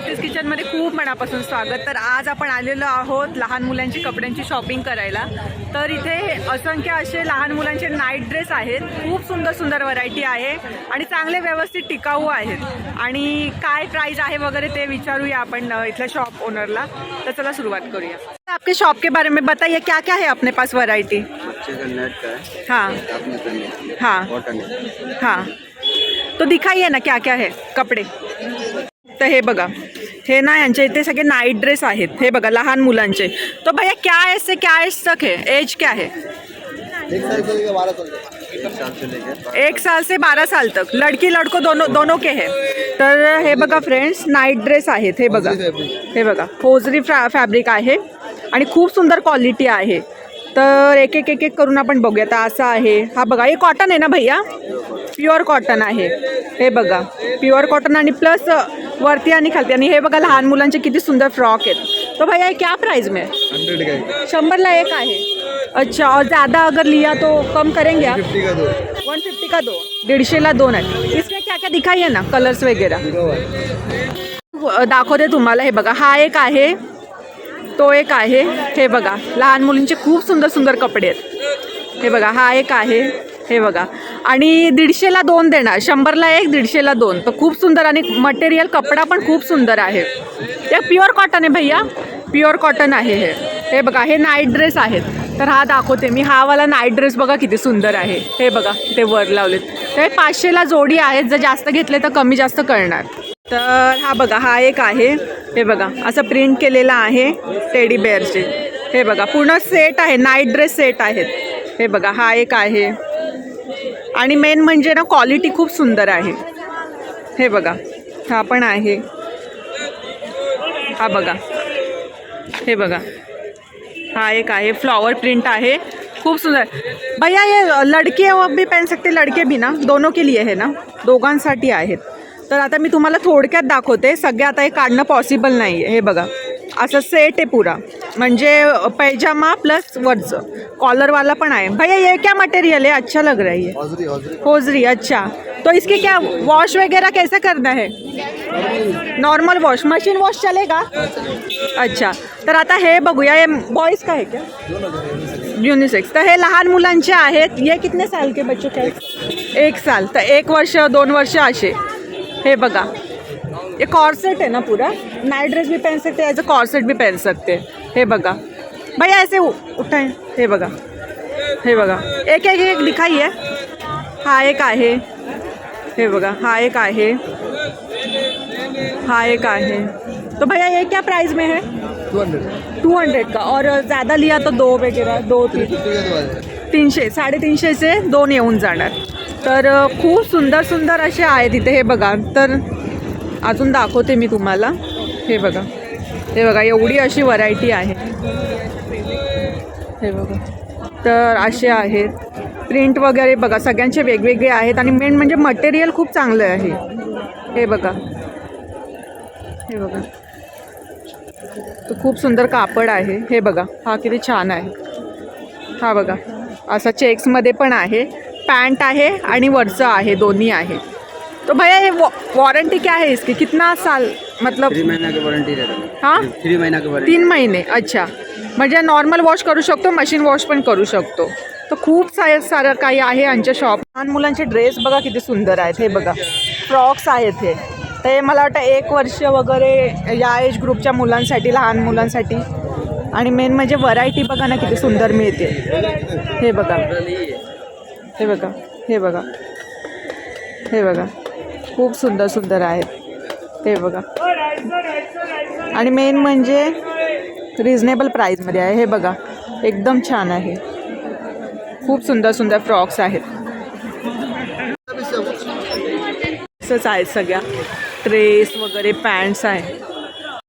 स्वातीज किचनमध्ये खूप मनापासून स्वागत. तर आज आपण आलेलो आहोत लहान मुलांची कपड्यांची शॉपिंग करायला. तर इथे असंख्य असे लहान मुलांचे नाईट ड्रेस आहेत. खूप सुंदर सुंदर व्हरायटी आहे आणि चांगले व्यवस्थित टिकाऊ आहेत. आणि काय प्राइस आहे वगैरे ते विचारूया आपण इथल्या शॉप ओनरला तर चला सुरुवात करूया. आपके शॉप के बारे में बताइए क्या क्या है अपने पास वैरायटी है। हाँ। हाँ। है। हाँ। तो दिखाइए ना क्या क्या है कपडे। तर हे बघा। हे ना यांच्या इथे सगळे नाईट ड्रेस आहेत. हे बघा लहान मुलांचे. तो भैया क्या एज से क्या एज तक है? एज क्या है? एक साल से बारह साल बारा साल तक. लड़की लड़को दोनों दोनों के है. तर हे बघा फ्रेंड्स नाईट ड्रेस आहेत. हे बघा. हे बघा. होजरी फ्रा फॅब्रिक आहे. आणि खूप सुंदर क्वालिटी आहे. तर एक एक एक एक करून आपण बघूया. आता असं आहे. हा बघा हे कॉटन आहे ना भैया? प्युअर कॉटन आहे. हे बघा. प्युअर कॉटन आणि प्लस वरती आणि खालती. आणि हे बघा लहान मुलांचे किती सुंदर फ्रॉक आहेत. तो भैया क्या प्राइस में? हंड्रेड का शंभरला एक आहे. अच्छा और ज़्यादा अगर लिया तो कम करेंगे आप? फिफ्टी का दो? वन फिफ्टी का दो. दीडशेला दोन आहे इसके क्या क्या दिखाई आहे ना? कलर्स वगैरे. दो दाखवते तुम्हाला. हे बघा हा एक आहे. तो एक आहे. हे बघा लहान मुलींचे खूप सुंदर सुंदर कपडे आहेत. हे बघा हा एक आहे. हे बघा. आणि दीडशेला दोन देणार. शंभरला एक दीडशेला दोन. तर खूप सुंदर आणि मटेरियल कपडा पण खूप सुंदर आहे. ते प्युअर कॉटन आहे भैया. प्युअर कॉटन आहे हे. हे बघा हे नाईट ड्रेस आहेत. तर हा दाखवते मी. हा वाला नाईट ड्रेस बघा किती सुंदर आहे. हे बघा ते वर लावलेत. तर पाचशेला जोडी आहेत. जर जास्त घेतले तर कमी जास्त करणार. तर हा बघा हा एक आहे. हे बघा असं प्रिंट केलेला आहे टेडी बेअरचे हे बघा पूर्ण सेट आहे. नाईट ड्रेस सेट आहेत. हे बघा हा एक आहे. आणि मेन म्हणजे ना क्वालिटी खूप सुंदर आहे. हे बघा हा पण आहे. हा बघा. हे बघा. हा एक आहे फ्लॉवर प्रिंट आहे. खूप सुंदर. भैया हे लड़के भी पहन सकते लड़के भी ना. दोनों के लिए है ना. दोघांसाठी आहेत. तर आता मी तुम्हाला थोडक्यात दाखवते. सगळे आता हे काढणं पॉसिबल नाही आहे हे बघा. असं सेट आहे पुरा. म्हणजे पैजामा प्लस वरचं कॉलरवाला पण आहे. भैया ये क्या मटेरियल है अच्छा लग रहा है ये. Hosiery hosiery. होजरी अच्छा. तो इसके क्या वॉश वगैरह कैसे करना है? नॉर्मल वॉश मशीन वॉश चलेगा? अच्छा. तर आता हे बघूया. हे बॉईज का आहे क्या? युनिसेक्स तर हे लहान मुलांचे आहेत. ये कितने साल के बच्चों? एक साल. तर एक वर्ष दोन वर्ष असे. हे बघा. ये कॉर्सेट है ना पूरा। नाइट ड्रेस भी पहन सकते हैं एज अ कॉर्सेट भी पहन सकते हैं। हे बघा। भैया ऐसे उठाए। हे बघा। हे बघा। एक एक एक दिखाई आहे हा एक आहे। हे बघा। हा एक आहे। हा एक आहे। तो भैया ये क्या प्राइस में है? टू हंड्रेड टू हंड्रेड का। और ज़्यादा लिया तो दो वगैरह दो तीन। है तीनशे साडेतीनशेचे दोन येऊन जाणार। तर खूप सुंदर सुंदर असे आहेत इथे हे बघा। तर अजून दाखवते मी तुम्हाला. हे बघा. हे बघा एवढी अशी व्हरायटी आहे. हे बघा. तर असे आहेत. प्रिंट वगैरे बघा सगळ्यांचे वेगवेगळे आहेत आणि मेन म्हणजे मटेरियल खूप चांगलं आहे. हे बघा. हे बघा. तर खूप सुंदर कापड आहे. हे बघा हा किती छान आहे. हा बघा. असा चेक्समध्ये पण आहे. पॅन्ट आहे आणि वरचं आहे दोन्ही आहे. तो भैया ये वारंटी क्या है इसकी? कितना साल मतलब थ्री महीना की वारंटी रहता है। थ्री महीना की वारंटी तीन महिने अच्छा। म्हणजे नॉर्मल वॉश करू शकतो मशीन वॉश पण करू शकतो. तर खूप सा सारं काही आहे यांच्या शॉप लहान मुलांचे ड्रेस बघा किती सुंदर आहेत हे बघा. फ्रॉक्स आहेत हे. तर हे मला वाटतं एक वर्ष वगैरे या एज ग्रुपच्या मुलांसाठी लहान मुलांसाठी. आणि मेन म्हणजे व्हरायटी बघा ना किती सुंदर मिळते. हे बघा. हे बघा. हे बघा. हे बघा. खूप सुंदर सुंदर आहेत. ते बघा. आणि मेन म्हणजे रिजनेबल प्राईजमध्ये आहे. हे बघा. एकदम छान आहे. खूप सुंदर सुंदर फ्रॉक्स आहेत. असंच आहेत सगळ्या. ड्रेस वगैरे पॅन्ट्स आहे